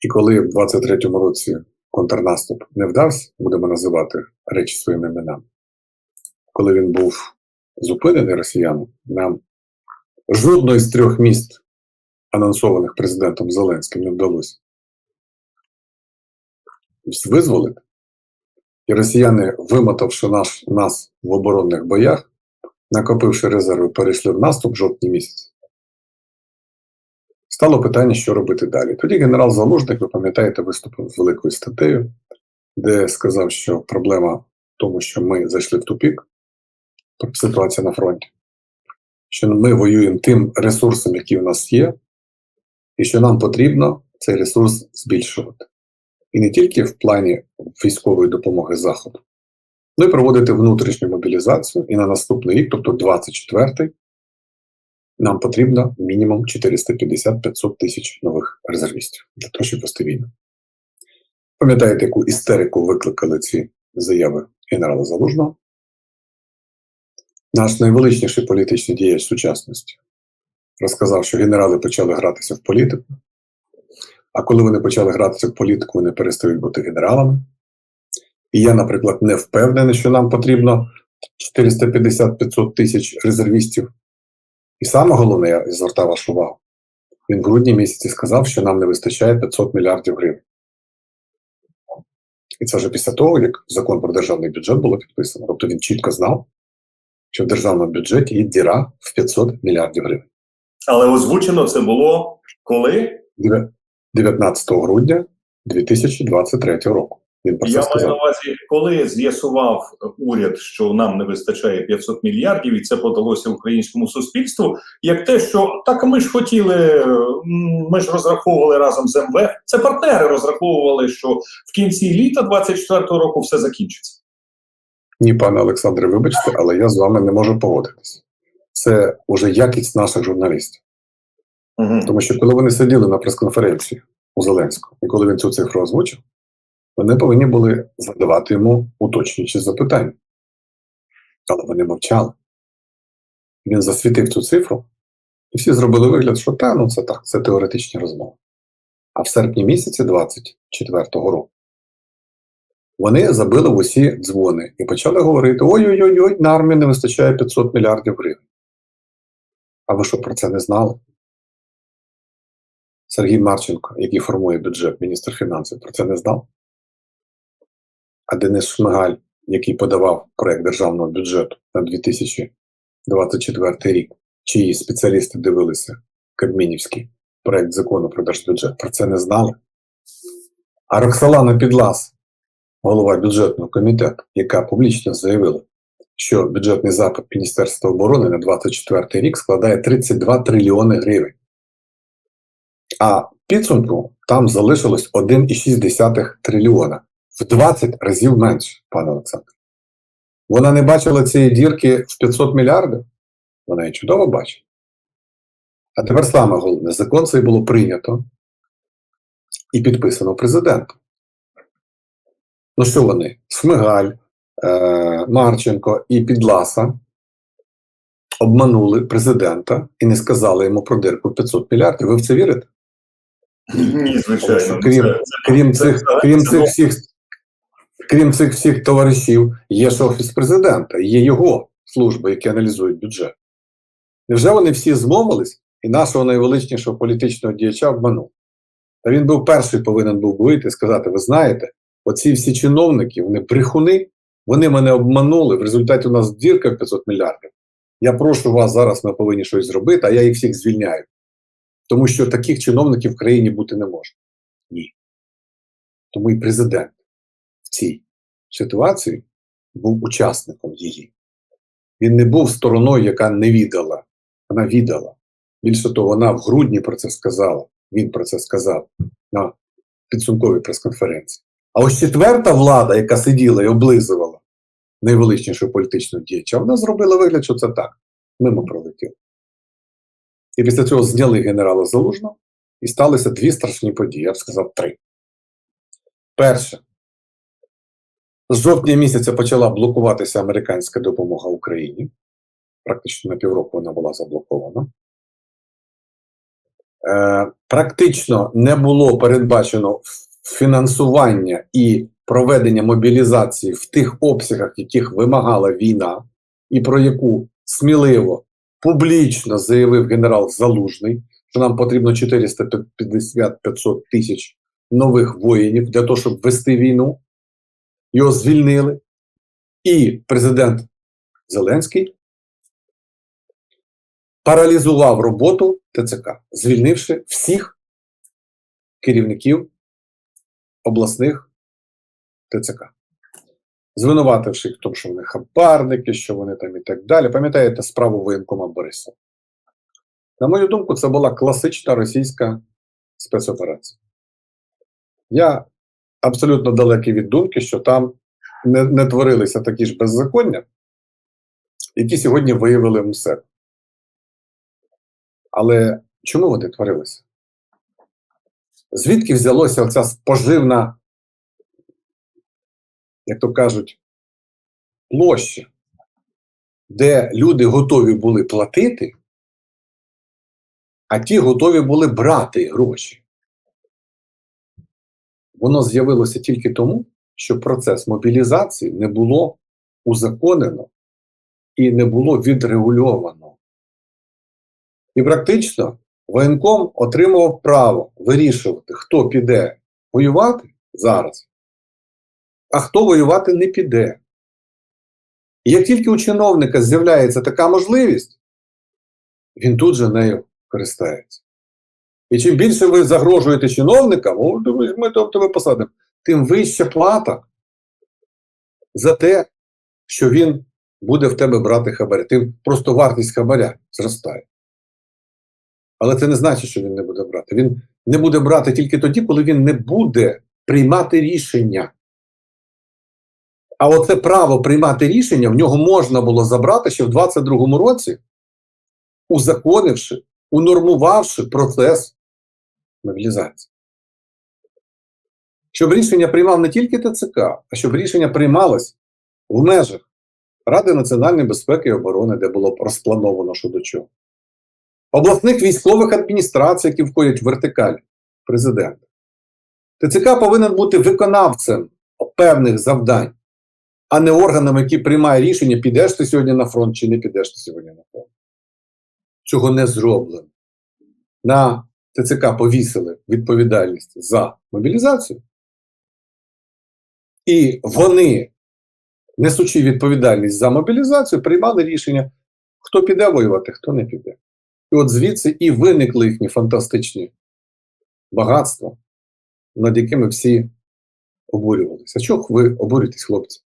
І коли в 23-му році контрнаступ не вдався, будемо називати речі своїми іменами, коли він був зупинений росіянами, нам жодної з трьох міст, анонсованих президентом Зеленським, не вдалося визволити. І росіяни, вимотавши наш, нас в оборонних боях, накопивши резерви, перейшли в наступ в жовтні місяці. Стало питання, що робити далі. Тоді генерал Залужник, ви пам'ятаєте, виступив з великою статтею, де сказав, що проблема в тому, що ми зайшли в тупік, ситуація на фронті, що ми воюємо тим ресурсом, який у нас є, і що нам потрібно цей ресурс збільшувати. І не тільки в плані військової допомоги Заходу, ну і проводити внутрішню мобілізацію. І на наступний рік, тобто 24-й, нам потрібно мінімум 450-500 тисяч нових резервістів для того, щоб вести війну. Пам'ятаєте, яку істерику викликали ці заяви генерала Залужного? Наш найвеличніший політичний діяч сучасності розказав, що генерали почали гратися в політику, а коли вони почали гратися в політику, вони перестають бути генералами. І я, наприклад, не впевнений, що нам потрібно 450-500 тисяч резервістів. І саме головне, я звертав вашу увагу, він в грудні місяці сказав, що нам не вистачає 500 мільярдів гривень. І це вже після того, як закон про державний бюджет було підписано. Тобто він чітко знав, що в державному бюджеті є діра в 500 мільярдів гривень. Але озвучено це було коли? 19 грудня 2023 року. Він про Я маю на увазі, коли з'ясував уряд, що нам не вистачає 500 мільярдів, і це подалося українському суспільству, як те, що так ми ж хотіли, ми ж розраховували разом з МВФ. Це партнери розраховували, що в кінці літа 24-го року все закінчиться. Ні, пане Олександре, вибачте, але я з вами не можу погодитися. Це вже якість наших журналістів. Угу. Тому що коли вони сиділи на прес-конференції у Зеленського, і коли він цю цифру озвучив, вони повинні були задавати йому уточнюючі запитання. Але вони мовчали. Він засвітив цю цифру, і всі зробили вигляд, що та, ну це так, це теоретичні розмови. А в серпні місяці 24-го року вони забили в усі дзвони і почали говорити: ой-ой-ой, на армію не вистачає 500 мільярдів гривень. А ви що про це не знали? Сергій Марченко, який формує бюджет, міністр фінансів, про це не знав. А Денис Шмигаль, який подавав проект державного бюджету на 2024 рік, чиї спеціалісти дивилися Кабмінівський проект закону про держбюджет, про це не знали. А Роксолана Підлас, голова бюджетного комітету, яка публічно заявила, що бюджетний запит Міністерства оборони на 2024 рік складає 32 трильйони гривень. А підсумку там залишилось 1,6 трильйона. В 20 разів менше, пане Олександр. Вона не бачила цієї дірки в 500 мільярдів. Вона її чудово бачить. А тепер саме головне, закон цей було прийнято і підписано президентом. Ну що вони? Смигаль, е, Марченко і Підласа обманули президента і не сказали йому про дирку 500 мільярдів. Ви в це вірите? Ні, звичайно. Крім- Це- Крім це- цих, це- крім це- цих всіх, крім цих всіх товаришів, є ж офіс президента, є його служби, які аналізують бюджет. Невже вони всі змовились і нашого найвеличнішого політичного діяча обманув? Та він був перший повинен був вийти і сказати: ви знаєте, оці всі чиновники, вони брехуни, вони мене обманули. В результаті у нас дірка в 500 мільярдів. Я прошу вас зараз, ми повинні щось зробити, а я їх всіх звільняю. Тому що таких чиновників в країні бути не може. Ні. Тому і президент в цій ситуації був учасником її. Він не був стороною, яка не віддала. Вона віддала. Більше того, вона в грудні про це сказала. Він про це сказав на підсумковій прес-конференції. А ось четверта влада, яка сиділа і облизувала найвеличнішого політичного діяча, вона зробила вигляд, що це так. Мимо пролетіло. І після цього зняли генерала Залужного, і сталися дві страшні події, я б сказав, три. Перше, з жовтня місяця почала блокуватися американська допомога Україні. Практично на півроку вона була заблокована. е, практично не було передбачено фінансування і проведення мобілізації в тих обсягах, яких вимагала війна, і про яку сміливо публічно заявив генерал Залужний, що нам потрібно 450-500 тисяч нових воїнів для того, щоб вести війну. Його звільнили. І президент Зеленський паралізував роботу ТЦК, звільнивши всіх керівників обласних ТЦК, звинувативши їх в тому, що вони хабарники, що вони там і так далі. Пам'ятаєте справу воєнкома Борисова? На мою думку, це була класична російська спецоперація. Я абсолютно далекий від думки, що там не, не творилися такі ж беззаконня, які сьогодні виявили МСЕК. Але чому вони творилися? Звідки взялося оця споживна, як то кажуть, площа, де люди готові були платити, а ті готові були брати гроші? Воно з'явилося тільки тому, що процес мобілізації не було узаконено і не було відрегульовано. І практично воєнком отримував право вирішувати, хто піде воювати зараз, а хто воювати не піде. І як тільки у чиновника з'являється така можливість, він тут же нею користається. І чим більше ви загрожуєте чиновникам, о, ми тебе посадимо, тим вища плата за те, що він буде в тебе брати хабаря. Тим просто вартість хабаря зростає. Але це не значить, що він не буде брати. Він не буде брати тільки тоді, коли він не буде приймати рішення. А оце право приймати рішення в нього можна було забрати ще в 22-му році, узаконивши, унормувавши процес мобілізації. Щоб рішення приймав не тільки ТЦК, а щоб рішення приймалось в межах Ради національної безпеки і оборони, де було розплановано щодо чого. Обласних військових адміністрацій, які входять в вертикаль президента. ТЦК повинен бути виконавцем певних завдань, а не органом, який приймає рішення, підеш ти сьогодні на фронт чи не підеш ти сьогодні на фронт. Цього не зроблено. На ТЦК повісили відповідальність за мобілізацію, і вони, несучи відповідальність за мобілізацію, приймали рішення, хто піде воювати, хто не піде. І от звідси і виникли їхні фантастичні багатства, над якими всі обурювалися. А чого ви обурюєтесь, хлопці?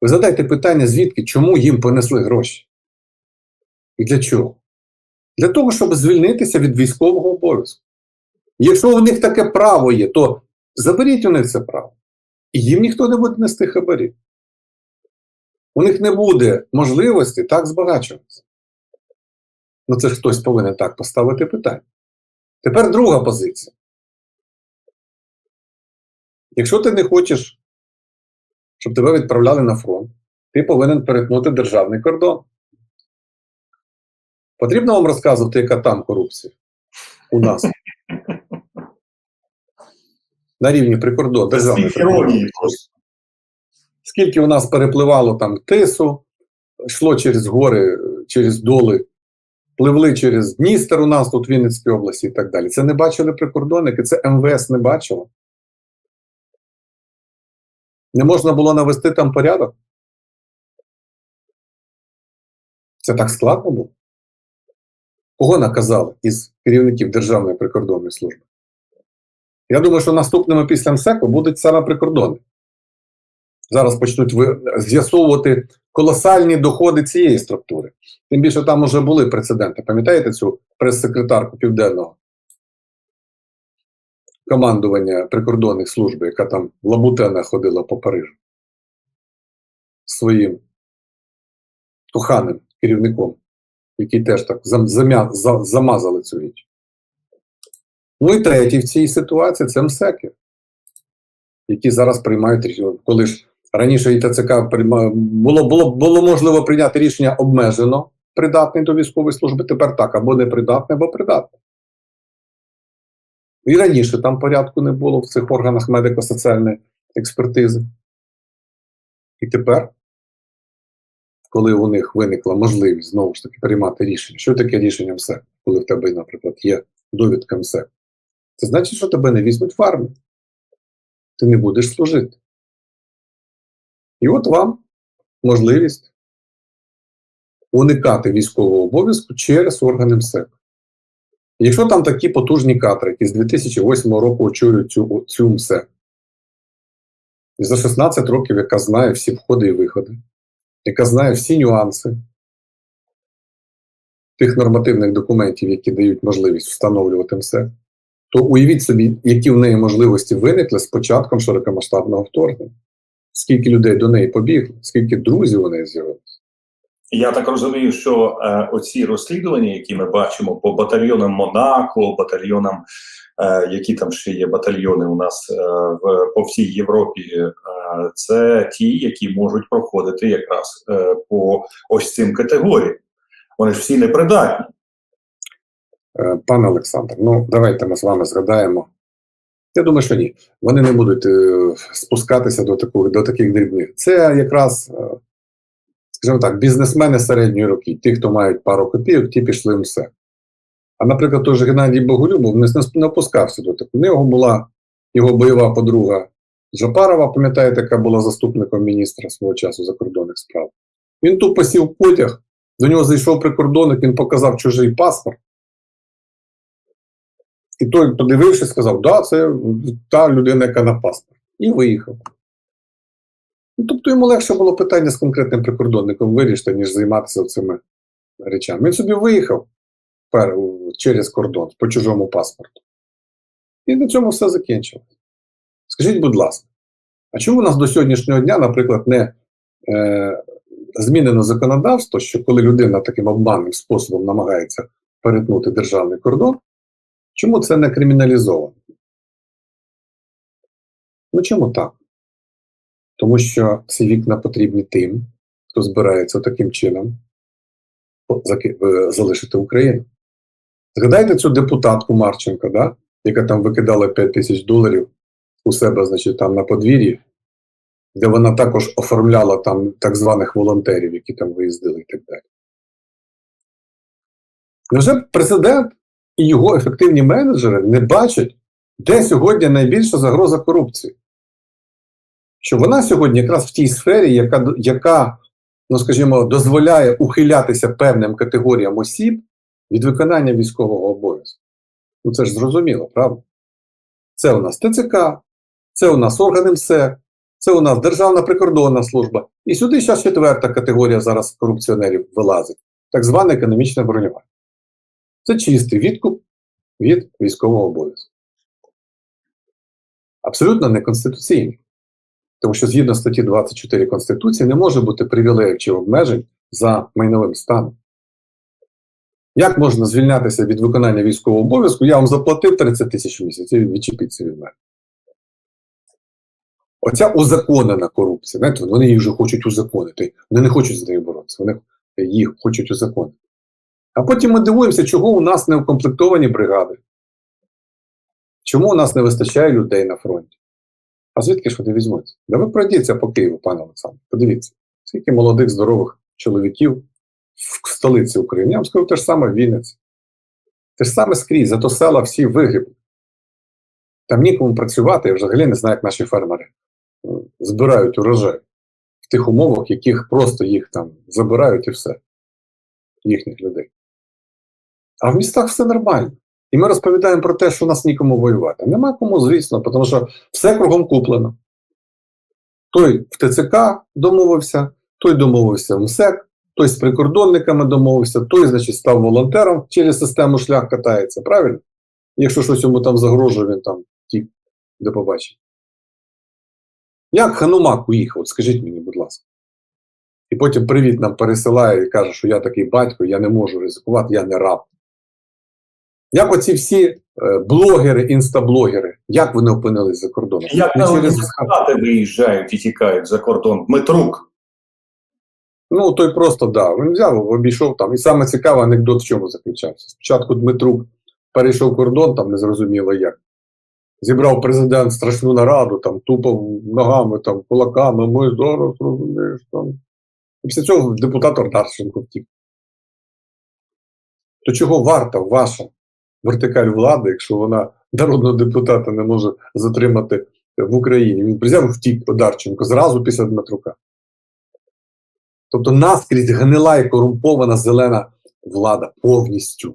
Ви задайте питання, звідки, чому їм понесли гроші? І для чого? Для того, щоб звільнитися від військового обов'язку. Якщо у них таке право є, то заберіть у них це право. І їм ніхто не буде нести хабарі. У них не буде можливості так збагачуватися. Ну це ж хтось повинен так поставити питання. Тепер друга позиція. Якщо ти не хочеш, щоб тебе відправляли на фронт, ти повинен перетнути державний кордон. Потрібно вам розказувати, яка там корупція у нас на рівні прикордон, державний прикордон. Іронії просто. Скільки у нас перепливало там тису, йшло через гори, через доли, пливли через Дністер у нас тут в Вінницькій області і так далі. Це не бачили прикордонники, це МВС не бачило. Не можна було навести там порядок. Це так складно було. Кого наказали із керівників Державної прикордонної служби? Я думаю, що наступними після МСЕКу будуть саме прикордони. Зараз почнуть з'ясовувати колосальні доходи цієї структури. Тим більше там вже були прецеденти. Пам'ятаєте цю прес-секретарку Південного командування прикордонних служб, яка там Лабутена ходила по Парижу своїм коханим керівником, який теж так замя- за- замазали цю річ. Ну і третій в цій ситуації це МСЕКи, які зараз приймають рішення. Коли ж раніше і ТЦК було, було, було можливо прийняти рішення обмежено придатний до військової служби, тепер так, або непридатний, або придатний. І раніше там порядку не було в цих органах медико-соціальної експертизи. І тепер, коли у них виникла можливість знову ж таки приймати рішення, що таке рішення МСЕК, коли в тебе, наприклад, є довідка МСЕК, це значить, що тебе не візьмуть в армію. Ти не будеш служити. І от вам можливість уникати військового обов'язку через органи МСЕК. Якщо там такі потужні кадри, які з 2008 року очолюють цю, цю МСЕК, і за 16 років, яка знає всі входи і виходи, яка знає всі нюанси тих нормативних документів, які дають можливість встановлювати МСЕК, то уявіть собі, які в неї можливості виникли з початком широкомасштабного вторгнення. Скільки людей до неї побігли, скільки друзів у неї з'явилося. Я так розумію, що е, оці розслідування, які ми бачимо по батальйонам Монако, батальйонам, які там ще є батальйони у нас е, в по всій Європі, е, це ті, які можуть проходити якраз е, по ось цим категоріям. Вони ж всі непридатні. Е, Пане Олександр, ну давайте ми з вами згадаємо. Я думаю, що ні. Вони не будуть е, спускатися до, таких, до таких дрібних. Це якраз, е, скажімо так, бізнесмени середньої роки. Ті, хто мають пару копійок, ті пішли в все. А, наприклад, той же Геннадій Боголюбов не, не опускався до такого. У нього була його бойова подруга Жапарова, пам'ятаєте, яка була заступником міністра свого часу закордонних справ. Він тупо сів потяг, до нього зайшов прикордонник, він показав чужий паспорт. І той, подивившись, сказав, да, це та людина, яка на паспорт. І виїхав. Ну, тобто йому легше було питання з конкретним прикордонником вирішити, ніж займатися цими речами. Він собі виїхав через кордон по чужому паспорту. І на цьому все закінчилось. Скажіть, будь ласка, а чому у нас до сьогоднішнього дня, наприклад, не е, змінено законодавство, що коли людина таким обманним способом намагається перетнути державний кордон, Чому це не криміналізовано? Ну чому так? Тому що ці вікна потрібні тим, хто збирається таким чином залишити Україну. Згадайте цю депутатку Марченко, да? яка там викидала 5 тисяч доларів у себе, значить, там на подвір'ї, де вона також оформляла там так званих волонтерів, які там виїздили і так далі. Невже президент і його ефективні менеджери не бачать, де сьогодні найбільша загроза корупції. Що вона сьогодні якраз в тій сфері, яка, яка ну скажімо, дозволяє ухилятися певним категоріям осіб від виконання військового обов'язку. Ну це ж зрозуміло, правда? Це у нас ТЦК, це у нас органи МСЕК, це у нас Державна прикордонна служба. І сюди ще четверта категорія зараз корупціонерів вилазить так зване економічне бронювання. Це чистий відкуп від військового обов'язку. Абсолютно неконституційний. Тому що згідно статті 24 Конституції не може бути привілеїв чи обмежень за майновим станом. Як можна звільнятися від виконання військового обов'язку? Я вам заплатив 30 тисяч в місяць і відчепіться від мене. Оця узаконена корупція. Знаєте, вони її вже хочуть узаконити. Вони не хочуть з нею боротися, вони їх хочуть узаконити. А потім ми дивуємося, чого у нас не укомплектовані бригади. Чому у нас не вистачає людей на фронті? А звідки ж вони візьмуться? Да ви пройдіться по Києву, пане Олександр. Подивіться, скільки молодих, здорових чоловіків в столиці України. Я вам скажу те ж саме в Вінниці. Те ж саме скрізь, зато села всі вигибли. Там нікому працювати, я взагалі не знаю, як наші фермери збирають урожай в тих умовах, яких просто їх там забирають і все, їхніх людей. А в містах все нормально. І ми розповідаємо про те, що у нас нікому воювати. Нема кому, звісно, тому що все кругом куплено. Той в ТЦК домовився, той домовився в МСЕК, той з прикордонниками домовився, той, значить, став волонтером через систему шлях катається, правильно? Якщо щось йому там загрожує, він там тік до побачення. Як Ханумак уїхав, от скажіть мені, будь ласка. І потім привіт нам пересилає і каже, що я такий батько, я не можу ризикувати, я не раб. Як оці всі е, блогери, інстаблогери, як вони опинились за кордоном? Як Не через- депутати виїжджають і тікають за кордон? Дмитрук. Ну, той просто да. Він взяв, обійшов там. І саме цікавий анекдот в чому заключався. Спочатку Дмитрук перейшов кордон, там незрозуміло як. зібрав президент страшну нараду, там тупав ногами, там, кулаками, ми зараз розумієш там. І після цього депутат Одарченко втік. То чого варта ваша вертикаль влади, якщо вона народного депутата не може затримати в Україні? Він взяв втік Одарченко зразу після Дмитрука. Тобто наскрізь гнила і корумпована зелена влада повністю.